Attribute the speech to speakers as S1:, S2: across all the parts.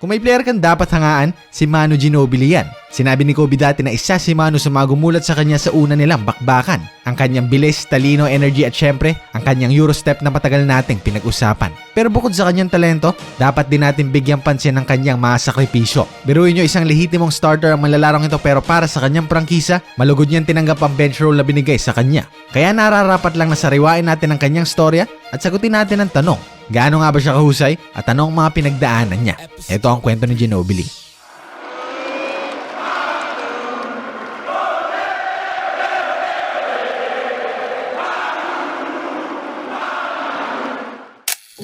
S1: Kung may player kang dapat hangaan, si Manu Ginobili yan. Sinabi ni Kobe dati na isa si Manu sa mga gumulat sa kanya sa una nilang bakbakan. Ang kanyang bilis, talino, energy at syempre, ang kanyang Eurostep na matagal nating pinag-usapan. Pero bukod sa kanyang talento, dapat din natin bigyang pansin ang kanyang mga sakripisyo. Biruin nyo isang lehitimong starter ang malalarong ito pero para sa kanyang prangkisa, malugod niyang tinanggap ang bench role na binigay sa kanya. Kaya nararapat lang na sariwain natin ang kanyang storya at sagutin natin ang tanong, gaano nga ba siya kahusay at anong mga pinagdaanan niya? Ito ang kwento ni Ginobili.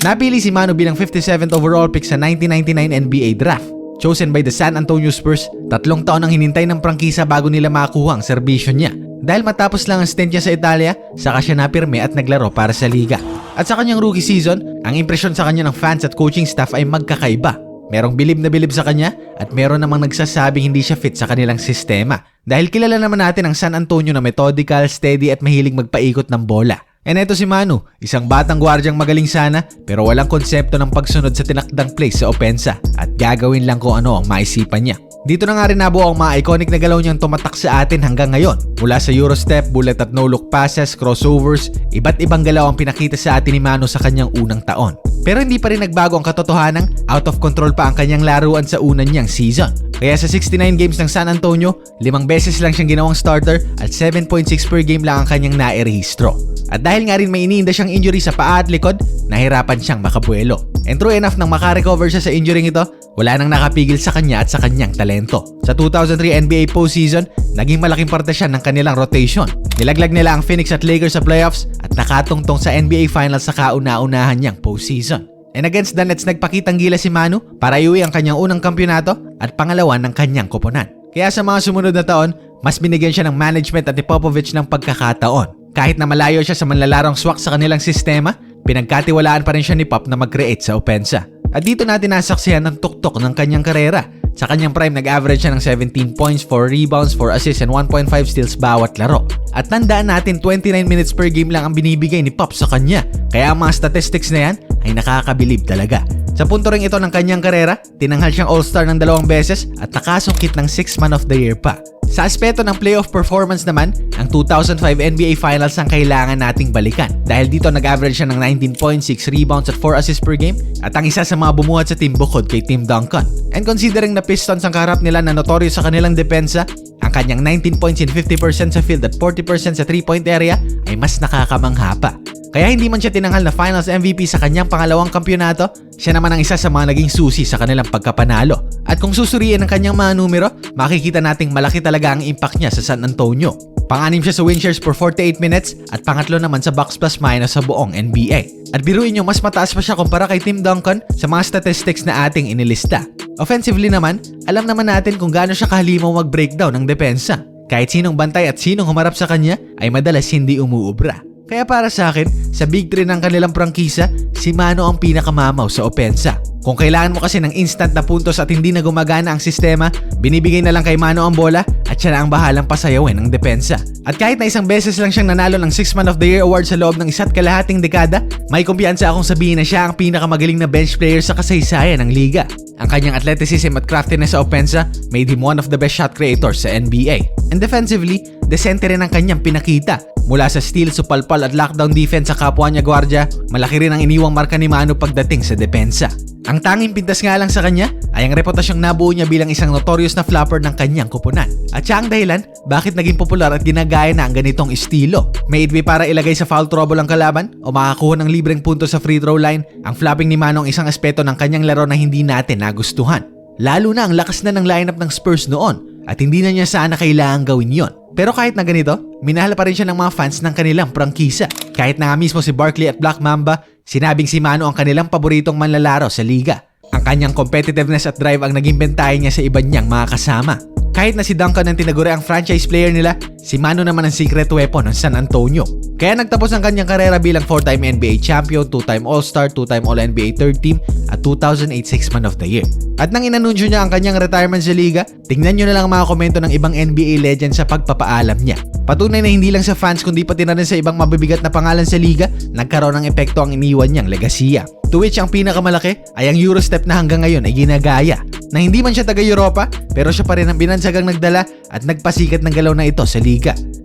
S1: Napili si Manu bilang 57th overall pick sa 1999 NBA draft. Chosen by the San Antonio Spurs, tatlong taon ang hinintay ng prangkisa bago nila makuha ang serbisyo niya. Dahil matapos lang ang stint niya sa Italia, saka siya napirme at naglaro para sa liga. At sa kanyang rookie season, ang impresyon sa kanya ng fans at coaching staff ay magkakaiba. Merong bilib na bilib sa kanya at meron namang nagsasabing hindi siya fit sa kanilang sistema. Dahil kilala naman natin ang San Antonio na methodical, steady at mahilig magpaikot ng bola. And eto si Manu, isang batang gwardyang magaling sana pero walang konsepto ng pagsunod sa tinakdang plays sa opensa at gagawin lang kung ano ang maisipan niya. Dito na nga rin nabuo ang mga iconic na galaw niyang tumatak sa atin hanggang ngayon. Mula sa Eurostep, bullet at no-look passes, crossovers, iba't ibang galaw ang pinakita sa atin ni Manu sa kanyang unang taon. Pero hindi pa rin nagbago ang katotohanan, out of control pa ang kanyang laruan sa unang niyang season. Kaya sa 69 games ng San Antonio, limang beses lang siyang ginawang starter at 7.6 per game lang ang kanyang nairehistro. At dahil nga rin may iniinda siyang injury sa paa at likod, nahirapan siyang makabuelo. And true enough nang makarecover siya sa injury ito, wala nang nakapigil sa kanya at sa kanyang talento. Sa 2003 NBA postseason, naging malaking parte siya ng kanilang rotation. Nilaglag nila ang Phoenix at Lakers sa playoffs at nakatungtong sa NBA Finals sa kauna-unahan niyang postseason. And against the Nets nagpakitang gila si Manu para iuwi ang kanyang unang kampyonato at pangalawa ng kanyang koponan. Kaya sa mga sumunod na taon, mas binigyan siya ng management at ni Popovich ng pagkakataon. Kahit na malayo siya sa manlalarong swak sa kanilang sistema, pinagkatiwalaan pa rin siya ni Pop na mag-create sa opensa. At dito natin nasaksihan ng tuktok ng kanyang karera. Sa kanyang prime, nag-average siya ng 17 points, 4 rebounds, 4 assists, and 1.5 steals bawat laro. At tandaan natin, 29 minutes per game lang ang binibigay ni Pop sa kanya. Kaya ang mga statistics na yan ay nakakabilib talaga. Sa punto ring ito ng kanyang karera, tinanghal siyang all-star ng dalawang beses at nakasungkit ng 6 man of the year pa. Sa aspeto ng playoff performance naman, ang 2005 NBA Finals ang kailangan nating balikan dahil dito nag-average siya ng 19.6 rebounds at 4 assists per game at ang isa sa mga bumuhat sa team bukod kay Tim Duncan. And considering na Pistons ang kaharap nila na notorious sa kanilang depensa, ang kanyang 19 points in 50% sa field at 40% sa 3-point area ay mas nakakamangha pa. Kaya hindi man siya tinanghal na finals MVP sa kanyang pangalawang kampyonato, siya naman ang isa sa mga naging susi sa kanilang pagkapanalo. At kung susuriin ang kanyang mga numero, makikita nating malaki talaga ang impact niya sa San Antonio. Panganim siya sa win shares for 48 minutes at pangatlo naman sa box plus minus sa buong NBA. At biruin nyo, mas mataas pa siya kumpara kay Tim Duncan sa mga statistics na ating inilista. Offensively naman, alam naman natin kung gaano siya kahalimaw mag-breakdown ng depensa. Kahit sinong bantay at sinong humarap sa kanya ay madalas hindi umuubra. Kaya para sa akin, sa big 3 ng kanilang prangkisa, si Mano ang pinakamamaw sa opensa. Kung kailangan mo kasi ng instant na puntos at hindi na gumagana ang sistema, binibigay na lang kay Mano ang bola at siya na ang bahalang pasayawin ng depensa. At kahit na isang beses lang siyang nanalo ng 6 Man of the Year award sa loob ng isa't kalahating dekada, may kumpiyansa akong sabihin na siya ang pinakamagaling na bench player sa kasaysayan ng liga. Ang kanyang athleticism at craftiness sa opensa made him one of the best shot creators sa NBA. And defensively, desente rin ang kanyang pinakita. Mula sa steal, supalpal at lockdown defense sa kapwa niya gwardya, malaki rin ang iniwang marka ni Manu pagdating sa depensa. Ang tanging pintas nga lang sa kanya ay ang reputasyong nabuo niya bilang isang notorious na flapper ng kanyang kupunan. At siya ang dahilan bakit naging popular at ginagaya na ang ganitong estilo. May idwi para ilagay sa foul trouble ang kalaban o makakuha ng libreng punto sa free throw line, ang flapping ni Mano ang isang aspeto ng kanyang laro na hindi natin nagustuhan. Lalo na ang lakas na ng lineup ng Spurs noon at hindi na niya sana kailangan gawin yon. Pero kahit na ganito, minahal pa rin siya ng mga fans ng kanilang prangkisa. Kahit na nga mismo si Barkley at Black Mamba, sinabing si Mano ang kanilang paboritong manlalaro sa liga. Ang kanyang competitiveness at drive ang naging bentahe niya sa iba niyang mga kasama. Kahit na si Duncan ang tinaguri ang franchise player nila, si Manu naman ang secret weapon ng San Antonio. Kaya nagtapos ang kanyang karera bilang 4-time NBA champion, 2-time All-Star, 2-time All-NBA third team, at 2008 Sixth Man of the Year. At nang inanunsyo niya ang kanyang retirement sa liga, tingnan nyo na lang ang mga komento ng ibang NBA legends sa pagpapaalam niya. Patunay na hindi lang sa fans kundi pati na rin sa ibang mabibigat na pangalan sa liga, nagkaroon ng epekto ang iniwan niyang legasiya. To which ang pinakamalaki ay ang Eurostep na hanggang ngayon ay ginagaya. Na hindi man siya taga Europa, pero siya pa rin ang binansagang nagdala at nagpasikat ng galaw na ito sa liga.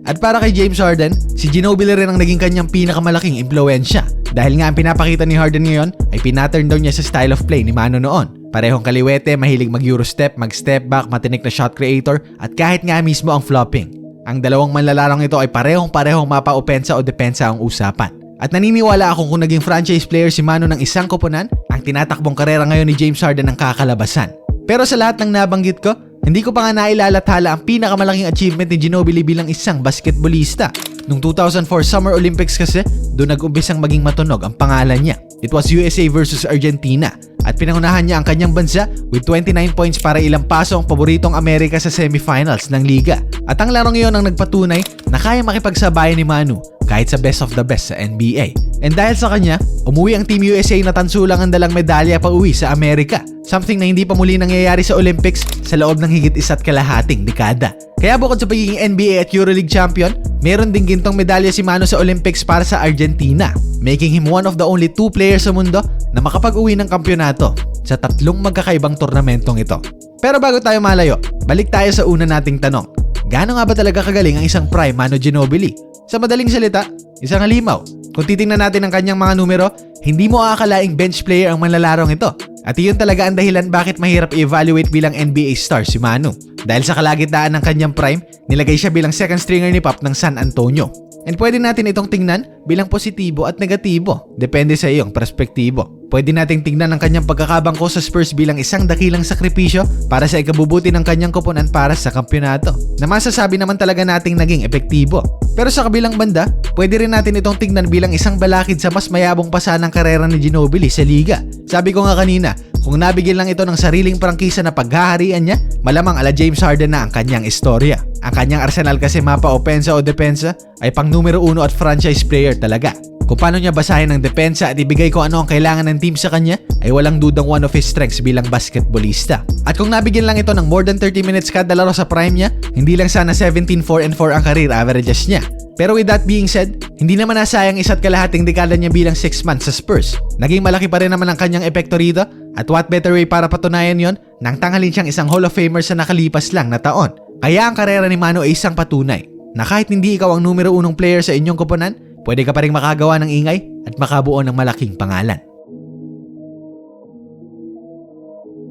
S1: At para kay James Harden, si Ginobili rin ang naging kanyang pinakamalaking impluensya. Dahil nga ang pinapakita ni Harden ngayon ay pinaturn down niya sa style of play ni Manu noon. Parehong kaliwete, mahilig mag-Eurostep, mag-step back, matinik na shot creator, at kahit nga mismo ang flopping. Ang dalawang manlalarong ito ay parehong-parehong mapa-opensa o depensa ang usapan. At naniniwala akong kung naging franchise player si Manu ng isang koponan, ang tinatakbong karera ngayon ni James Harden ang kakalabasan. Pero sa lahat ng nabanggit ko, hindi ko pa nga nailalathala ang pinakamalaking achievement ni Ginobili bilang isang basketballista. Noong 2004 Summer Olympics kasi, doon nag-umpisang maging matunog ang pangalan niya. It was USA versus Argentina at pinangunahan niya ang kanyang bansa with 29 points para ilang paso ang paboritong Amerika sa semifinals ng liga. At ang larong iyon ang nagpatunay na kaya makipagsabayan ni Manu kahit sa best of the best sa NBA. And dahil sa kanya, umuwi ang Team USA na tansulang ang dalang medalya pa uwi sa Amerika. Something na hindi pa muli nangyayari sa Olympics sa loob ng higit isa't kalahating dekada. Kaya bukod sa pagiging NBA at EuroLeague champion, meron ding gintong medalya si Manu sa Olympics para sa Argentina, making him one of the only two players sa mundo na makapag-uwi ng kampyonato sa tatlong magkakaibang tornamentong ito. Pero bago tayo malayo, balik tayo sa una nating tanong. Gaano nga ba talaga kagaling ang isang prime Manu Ginobili? Sa madaling salita, isang halimaw. Kung titingnan natin ang kanyang mga numero, hindi mo aakalaing bench player ang manlalarong ito. At iyon talaga ang dahilan bakit mahirap i-evaluate bilang NBA star si Manu. Dahil sa kalagitnaan ng kanyang prime, nilagay siya bilang second stringer ni Pop ng San Antonio. And pwede natin itong tingnan bilang positibo at negatibo. Depende sa iyong perspektibo. Pwede nating tingnan ang kanyang pagkakabangko sa Spurs bilang isang dakilang sakripisyo para sa ikabubuti ng kanyang koponan para sa kampyonato. Na masasabi naman talaga nating naging epektibo. Pero sa kabilang banda, pwede rin natin itong tingnan bilang isang balakid sa mas mayabong pasa ng karera ni Ginobili sa liga. Sabi ko nga kanina, kung nabigyan lang ito ng sariling prangkisa na paghaharian niya, malamang ala James Harden na ang kanyang istorya. Ang kanyang arsenal kasi mapa opensa o depensa ay pang numero uno at franchise player talaga. Kung paano niya basahin ang depensa at ibigay kung ano ang kailangan ng team sa kanya, ay walang dudang one of his strengths bilang basketballista. At kung nabigyan lang ito ng more than 30 minutes kada laro sa prime niya, hindi lang sana 17-4 and 4 ang career averages niya. Pero with that being said, hindi naman nasayang isa't kalahating dekada niya bilang 6 months sa Spurs. Naging malaki pa rin naman ang kanyang epekto rito at what better way para patunayan yon nang tanghalin siyang isang Hall of Famer sa nakalipas lang na taon. Kaya ang karera ni Manu ay isang patunay na kahit hindi ikaw ang numero unong player sa inyong koponan, pwede ka pa rin makagawa ng ingay at makabuo ng malaking pangalan.